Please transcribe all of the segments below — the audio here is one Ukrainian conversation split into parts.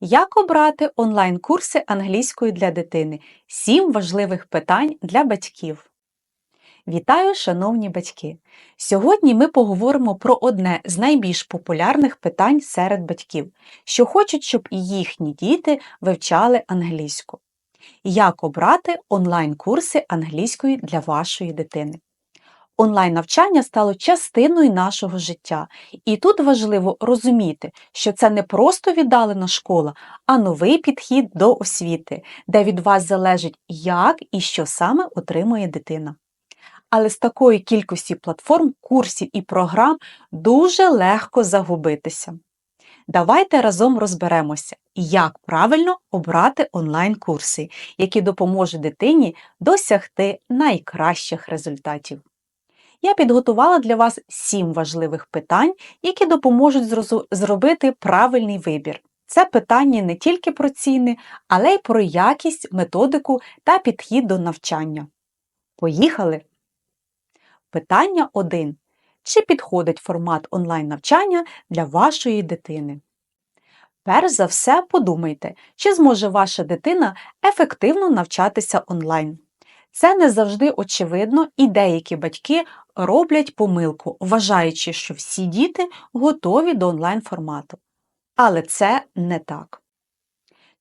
Як обрати онлайн-курси англійської для дитини? Сім важливих питань для батьків. Вітаю, шановні батьки! Сьогодні ми поговоримо про одне з найбільш популярних питань серед батьків, що хочуть, щоб і їхні діти вивчали англійську. Як обрати онлайн-курси англійської для вашої дитини? Онлайн-навчання стало частиною нашого життя, і тут важливо розуміти, що це не просто віддалена школа, а новий підхід до освіти, де від вас залежить, як і що саме отримує дитина. Але з такої кількості платформ, курсів і програм дуже легко загубитися. Давайте разом розберемося, як правильно обрати онлайн-курси, які допоможуть дитині досягти найкращих результатів. Я підготувала для вас сім важливих питань, які допоможуть зробити правильний вибір. Це питання не тільки про ціни, але й про якість, методику та підхід до навчання. Поїхали! Питання 1. Чи підходить формат онлайн-навчання для вашої дитини? Перш за все, подумайте, чи зможе ваша дитина ефективно навчатися онлайн. Це не завжди очевидно, і деякі батьки роблять помилку, вважаючи, що всі діти готові до онлайн-формату. Але це не так.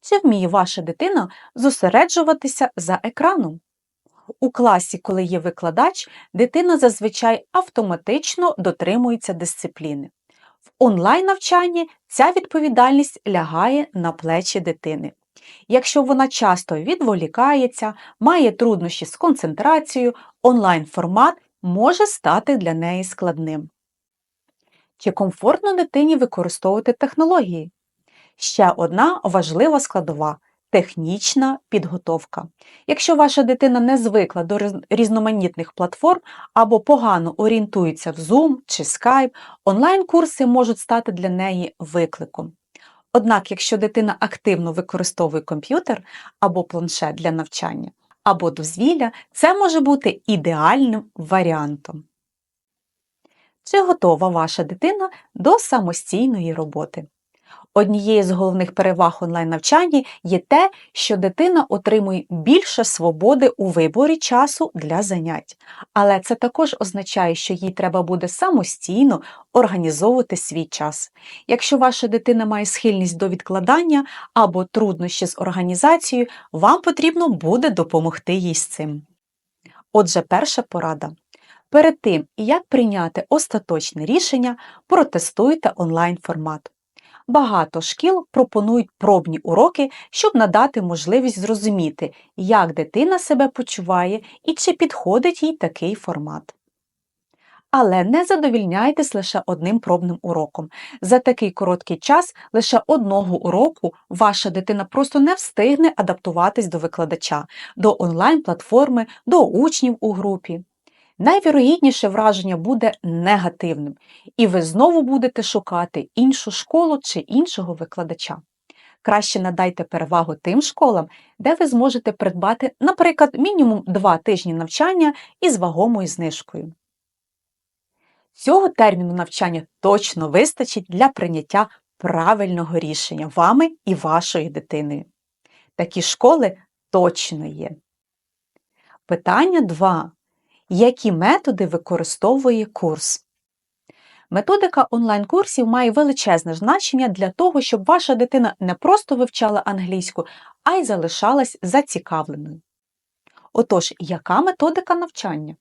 Чи вміє ваша дитина зосереджуватися за екраном? У класі, коли є викладач, дитина зазвичай автоматично дотримується дисципліни. В онлайн-навчанні ця відповідальність лягає на плечі дитини. Якщо вона часто відволікається, має труднощі з концентрацією, онлайн-формат може стати для неї складним. Чи комфортно дитині використовувати технології? Ще одна важлива складова технічна підготовка. Якщо ваша дитина не звикла до різноманітних платформ або погано орієнтується в Zoom чи Skype, онлайн-курси можуть стати для неї викликом. Однак, якщо дитина активно використовує комп'ютер або планшет для навчання, або дозвілля, це може бути ідеальним варіантом. Чи готова ваша дитина до самостійної роботи? Однією з головних переваг онлайн-навчання є те, що дитина отримує більше свободи у виборі часу для занять. Але це також означає, що їй треба буде самостійно організовувати свій час. Якщо ваша дитина має схильність до відкладання або труднощі з організацією, вам потрібно буде допомогти їй з цим. Отже, перша порада. Перед тим, як прийняти остаточне рішення, протестуйте онлайн-формат. Багато шкіл пропонують пробні уроки, щоб надати можливість зрозуміти, як дитина себе почуває і чи підходить їй такий формат. Але не задовільняйтесь лише одним пробним уроком. За такий короткий час лише одного уроку ваша дитина просто не встигне адаптуватись до викладача, до онлайн-платформи, до учнів у групі. Найвірогідніше враження буде негативним, і ви знову будете шукати іншу школу чи іншого викладача. Краще надайте перевагу тим школам, де ви зможете придбати, наприклад, мінімум 2 тижні навчання із вагомою знижкою. Цього терміну навчання точно вистачить для прийняття правильного рішення вами і вашою дитиною. Такі школи точно є. Питання 2. Які методи використовує курс? Методика онлайн-курсів має величезне значення для того, щоб ваша дитина не просто вивчала англійську, а й залишалась зацікавленою. Отож, яка методика навчання?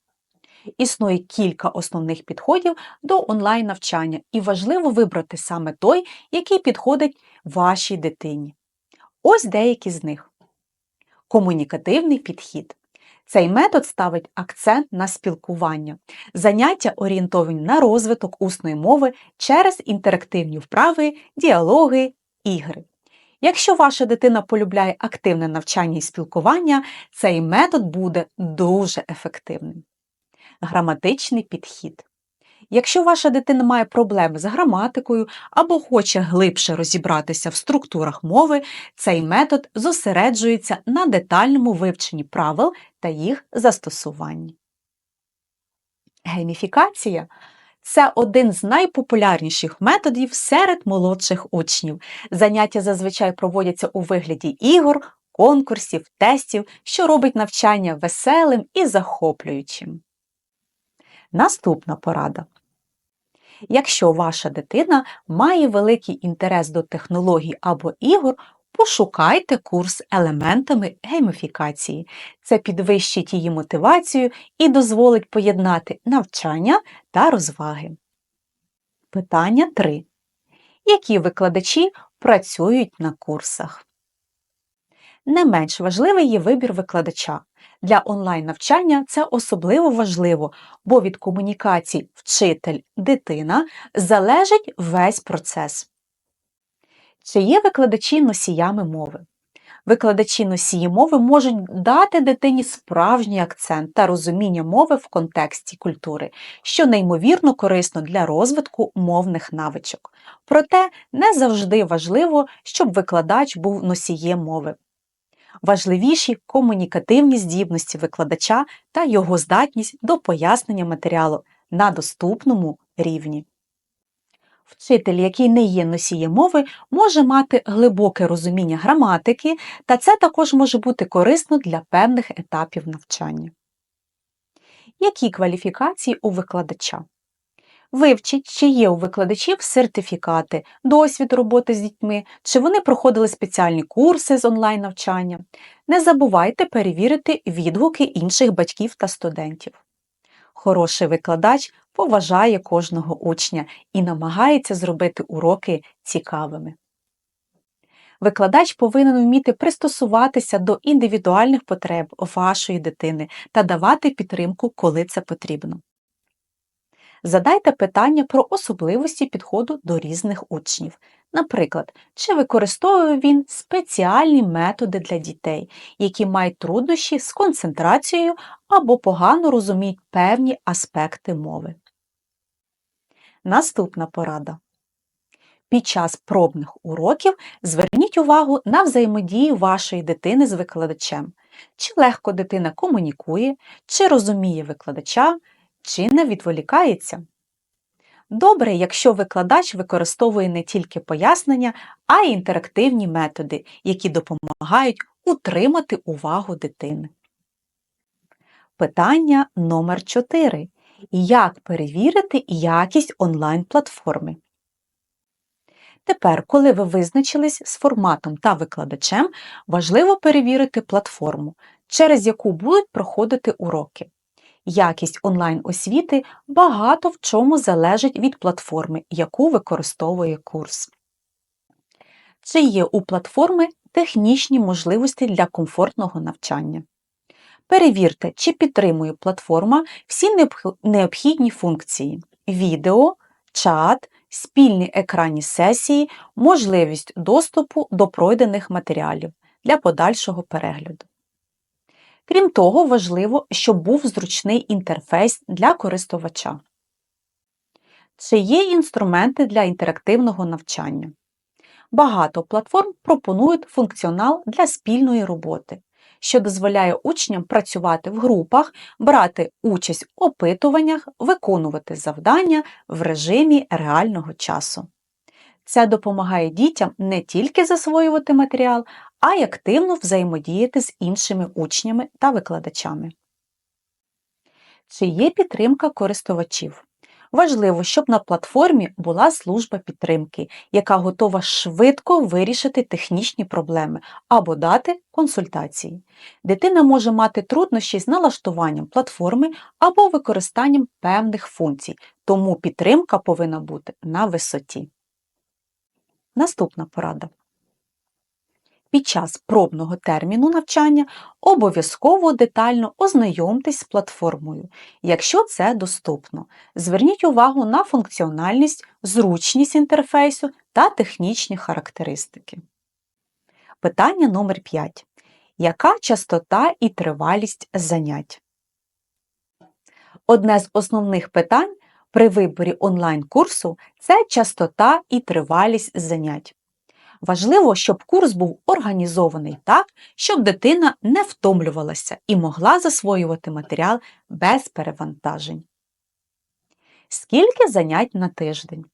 Існує кілька основних підходів до онлайн-навчання, і важливо вибрати саме той, який підходить вашій дитині. Ось деякі з них. Комунікативний підхід. Цей метод ставить акцент на спілкування. Заняття орієнтовані на розвиток усної мови через інтерактивні вправи, діалоги, ігри. Якщо ваша дитина полюбляє активне навчання і спілкування, цей метод буде дуже ефективним. Граматичний підхід. Якщо ваша дитина має проблеми з граматикою або хоче глибше розібратися в структурах мови, цей метод зосереджується на детальному вивченні правил та їх застосуванні. Гейміфікація Це один з найпопулярніших методів серед молодших учнів. Заняття зазвичай проводяться у вигляді ігор, конкурсів, тестів, що робить навчання веселим і захоплюючим. Наступна порада. Якщо ваша дитина має великий інтерес до технологій або ігор, пошукайте курс елементами гейміфікації. Це підвищить її мотивацію і дозволить поєднати навчання та розваги. Питання 3. Які викладачі працюють на курсах? Не менш важливий є вибір викладача. Для онлайн-навчання це особливо важливо, бо від комунікацій вчитель-дитина залежить весь процес. Чи є викладачі носіями мови? Викладачі носії мови можуть дати дитині справжній акцент та розуміння мови в контексті культури, що неймовірно корисно для розвитку мовних навичок. Проте не завжди важливо, щоб викладач був носієм мови. Важливіші комунікативні здібності викладача та його здатність до пояснення матеріалу на доступному рівні. Вчитель, який не є носієм мови, може мати глибоке розуміння граматики, та це також може бути корисно для певних етапів навчання. Які кваліфікації у викладача? Вивчіть, чи є у викладачів сертифікати, досвід роботи з дітьми, чи вони проходили спеціальні курси з онлайн-навчання. Не забувайте перевірити відгуки інших батьків та студентів. Хороший викладач поважає кожного учня і намагається зробити уроки цікавими. Викладач повинен вміти пристосуватися до індивідуальних потреб вашої дитини та давати підтримку, коли це потрібно. Задайте питання про особливості підходу до різних учнів. Наприклад, чи використовує він спеціальні методи для дітей, які мають труднощі з концентрацією або погано розуміють певні аспекти мови. Наступна порада. Під час пробних уроків зверніть увагу на взаємодію вашої дитини з викладачем, чи легко дитина комунікує, чи розуміє викладача, чи не відволікається. Добре, якщо викладач використовує не тільки пояснення, а й інтерактивні методи, які допомагають утримати увагу дитини. Питання номер 4. Як перевірити якість онлайн-платформи? Тепер, коли ви визначились з форматом та викладачем, важливо перевірити платформу, через яку будуть проходити уроки. Якість онлайн-освіти багато в чому залежить від платформи, яку використовує курс. Чи є у платформи технічні можливості для комфортного навчання? Перевірте, чи підтримує платформа всі необхідні функції відео, чат, спільні екранні сесії, можливість доступу до пройдених матеріалів для подальшого перегляду. Крім того, важливо, щоб був зручний інтерфейс для користувача. Чи є інструменти для інтерактивного навчання? Багато платформ пропонують функціонал для спільної роботи, що дозволяє учням працювати в групах, брати участь в опитуваннях, виконувати завдання в режимі реального часу. Це допомагає дітям не тільки засвоювати матеріал, а й активно взаємодіяти з іншими учнями та викладачами. Чи є підтримка користувачів? Важливо, щоб на платформі була служба підтримки, яка готова швидко вирішити технічні проблеми або дати консультації. Дитина може мати труднощі з налаштуванням платформи або використанням певних функцій, тому підтримка повинна бути на висоті. Наступна порада. Під час пробного терміну навчання обов'язково детально ознайомтесь з платформою, якщо це доступно. Зверніть увагу на функціональність, зручність інтерфейсу та технічні характеристики. Питання номер 5. Яка частота і тривалість занять? Одне з основних питань при виборі онлайн-курсу це частота і тривалість занять. Важливо, щоб курс був організований так, щоб дитина не втомлювалася і могла засвоювати матеріал без перевантажень. Скільки занять на тиждень?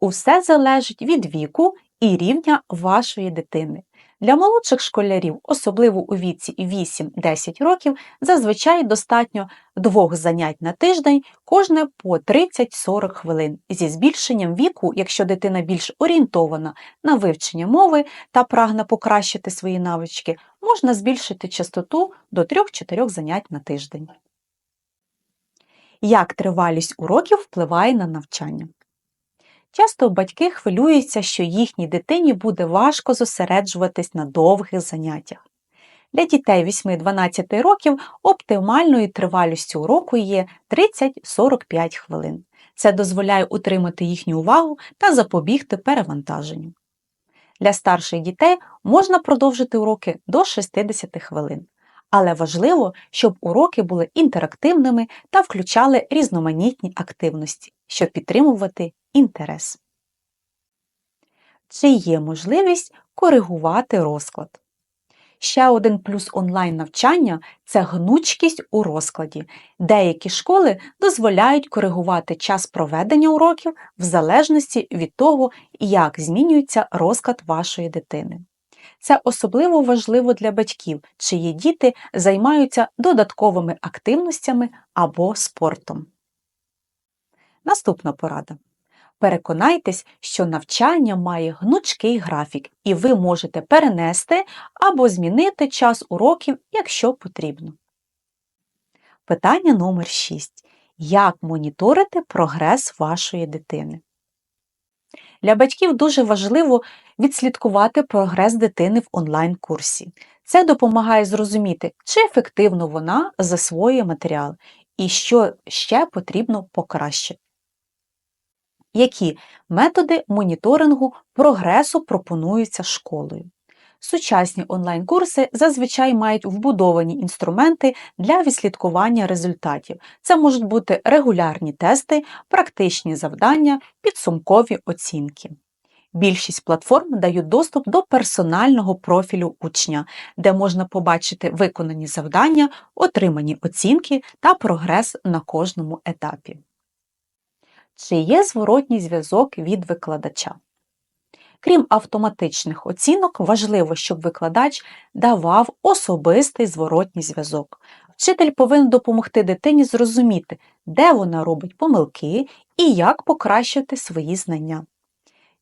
Усе залежить від віку і рівня вашої дитини. Для молодших школярів, особливо у віці 8-10 років, зазвичай достатньо двох занять на тиждень, кожне по 30-40 хвилин, зі збільшенням віку, якщо дитина більш орієнтована на вивчення мови та прагне покращити свої навички, можна збільшити частоту до 3-4 занять на тиждень. Як тривалість уроків впливає на навчання? Часто батьки хвилюються, що їхній дитині буде важко зосереджуватись на довгих заняттях. Для дітей 8-12 років оптимальною тривалістю уроку є 30-45 хвилин. Це дозволяє утримати їхню увагу та запобігти перевантаженню. Для старших дітей можна продовжити уроки до 60 хвилин. Але важливо, щоб уроки були інтерактивними та включали різноманітні активності, щоб підтримувати інтерес. Чи є можливість коригувати розклад? Ще один плюс онлайн навчання це гнучкість у розкладі. Деякі школи дозволяють коригувати час проведення уроків в залежності від того, як змінюється розклад вашої дитини. Це особливо важливо для батьків, чиї діти займаються додатковими активностями або спортом. Наступна порада. Переконайтесь, що навчання має гнучкий графік, і ви можете перенести або змінити час уроків, якщо потрібно. Питання номер 6. Як моніторити прогрес вашої дитини? Для батьків дуже важливо відслідкувати прогрес дитини в онлайн-курсі. Це допомагає зрозуміти, чи ефективно вона засвоює матеріал і що ще потрібно покращити. Які методи моніторингу прогресу пропонуються школою? Сучасні онлайн-курси зазвичай мають вбудовані інструменти для відслідкування результатів. Це можуть бути регулярні тести, практичні завдання, підсумкові оцінки. Більшість платформ дають доступ до персонального профілю учня, де можна побачити виконані завдання, отримані оцінки та прогрес на кожному етапі. Чи є зворотній зв'язок від викладача? Крім автоматичних оцінок, важливо, щоб викладач давав особистий зворотній зв'язок. Вчитель повинен допомогти дитині зрозуміти, де вона робить помилки і як покращити свої знання.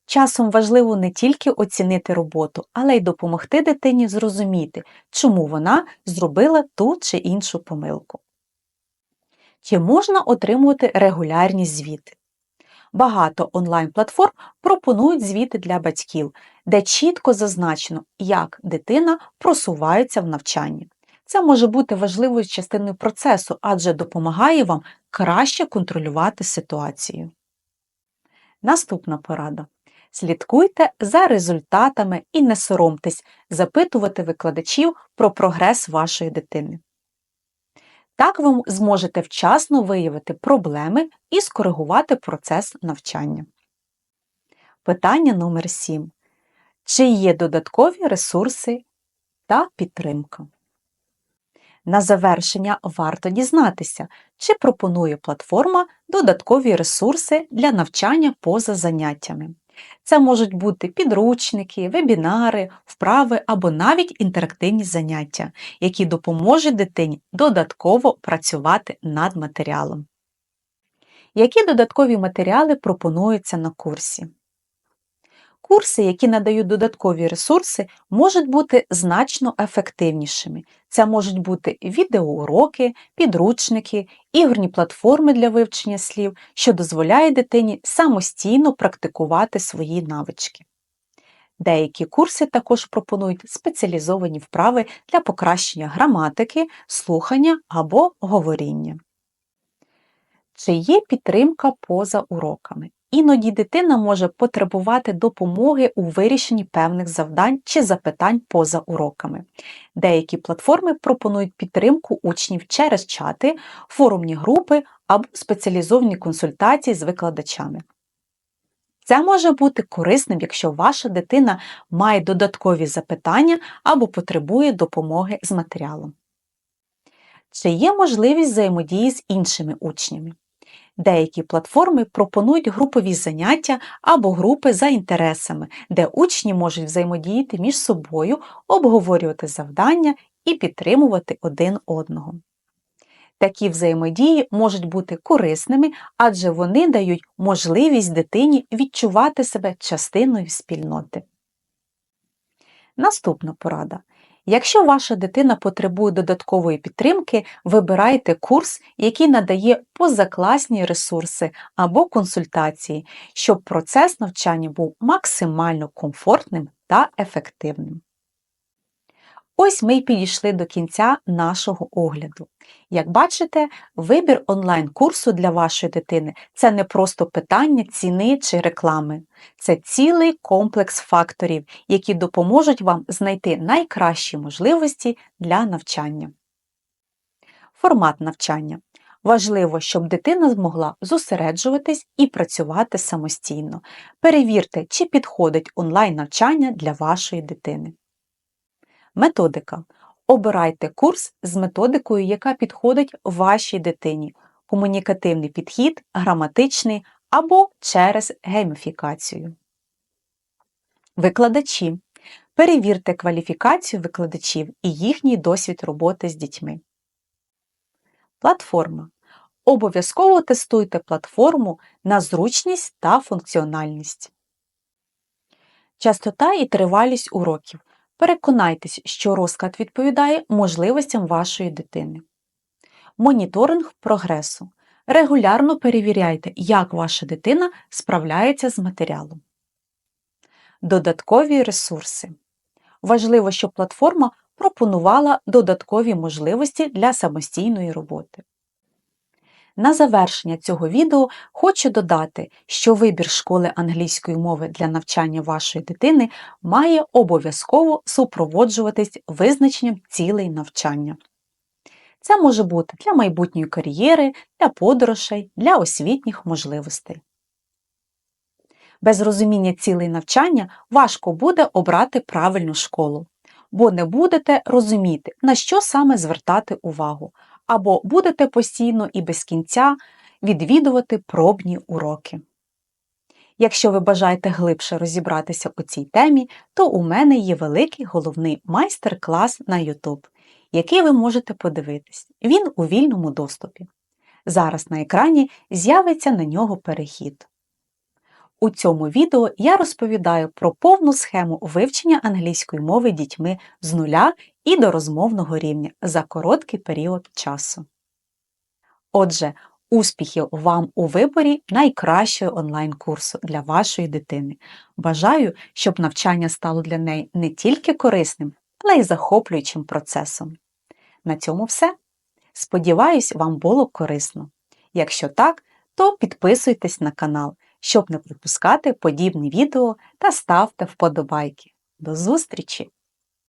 Часом важливо не тільки оцінити роботу, але й допомогти дитині зрозуміти, чому вона зробила ту чи іншу помилку. Чи можна отримувати регулярні звіти? Багато онлайн-платформ пропонують звіти для батьків, де чітко зазначено, як дитина просувається в навчанні. Це може бути важливою частиною процесу, адже допомагає вам краще контролювати ситуацію. Наступна порада. Слідкуйте за результатами і не соромтесь запитувати викладачів про прогрес вашої дитини. Так ви зможете вчасно виявити проблеми і скоригувати процес навчання. Питання номер 7. Чи є додаткові ресурси та підтримка? На завершення варто дізнатися, чи пропонує платформа додаткові ресурси для навчання поза заняттями. Це можуть бути підручники, вебінари, вправи або навіть інтерактивні заняття, які допоможуть дитині додатково працювати над матеріалом. Які додаткові матеріали пропонуються на курсі? Курси, які надають додаткові ресурси, можуть бути значно ефективнішими. Це можуть бути відеоуроки, підручники, ігорні платформи для вивчення слів, що дозволяє дитині самостійно практикувати свої навички. Деякі курси також пропонують спеціалізовані вправи для покращення граматики, слухання або говоріння. Чи є підтримка поза уроками? Іноді дитина може потребувати допомоги у вирішенні певних завдань чи запитань поза уроками. Деякі платформи пропонують підтримку учнів через чати, форумні групи або спеціалізовані консультації з викладачами. Це може бути корисним, якщо ваша дитина має додаткові запитання або потребує допомоги з матеріалом. Чи є можливість взаємодії з іншими учнями? Деякі платформи пропонують групові заняття або групи за інтересами, де учні можуть взаємодіяти між собою, обговорювати завдання і підтримувати один одного. Такі взаємодії можуть бути корисними, адже вони дають можливість дитині відчувати себе частиною спільноти. Наступна порада. Якщо ваша дитина потребує додаткової підтримки, вибирайте курс, який надає позакласні ресурси або консультації, щоб процес навчання був максимально комфортним та ефективним. Ось ми й підійшли до кінця нашого огляду. Як бачите, вибір онлайн-курсу для вашої дитини це не просто питання ціни чи реклами, це цілий комплекс факторів, які допоможуть вам знайти найкращі можливості для навчання. Формат навчання. Важливо, щоб дитина змогла зосереджуватись і працювати самостійно. Перевірте, чи підходить онлайн-навчання для вашої дитини. Методика. Обирайте курс з методикою, яка підходить вашій дитині. Комунікативний підхід, граматичний або через гейміфікацію. Викладачі. Перевірте кваліфікацію викладачів і їхній досвід роботи з дітьми. Платформа. Обов'язково тестуйте платформу на зручність та функціональність. Частота і тривалість уроків. Переконайтесь, що розклад відповідає можливостям вашої дитини. Моніторинг прогресу. Регулярно перевіряйте, як ваша дитина справляється з матеріалом. Додаткові ресурси. Важливо, щоб платформа пропонувала додаткові можливості для самостійної роботи. На завершення цього відео хочу додати, що вибір школи англійської мови для навчання вашої дитини має обов'язково супроводжуватись визначенням цілей навчання. Це може бути для майбутньої кар'єри, для подорожей, для освітніх можливостей. Без розуміння цілей навчання важко буде обрати правильну школу, бо не будете розуміти, на що саме звертати увагу, або будете постійно і без кінця відвідувати пробні уроки. Якщо ви бажаєте глибше розібратися у цій темі, то у мене є великий головний майстер-клас на YouTube, який ви можете подивитись. Він у вільному доступі. Зараз на екрані з'явиться на нього перехід. У цьому відео я розповідаю про повну схему вивчення англійської мови дітьми з нуля і до розмовного рівня за короткий період часу. Отже, успіхів вам у виборі найкращого онлайн-курсу для вашої дитини. Бажаю, щоб навчання стало для неї не тільки корисним, але й захоплюючим процесом. На цьому все. Сподіваюсь, вам було корисно. Якщо так, то підписуйтесь на канал щоб не пропускати подібні відео та ставте вподобайки. До зустрічі!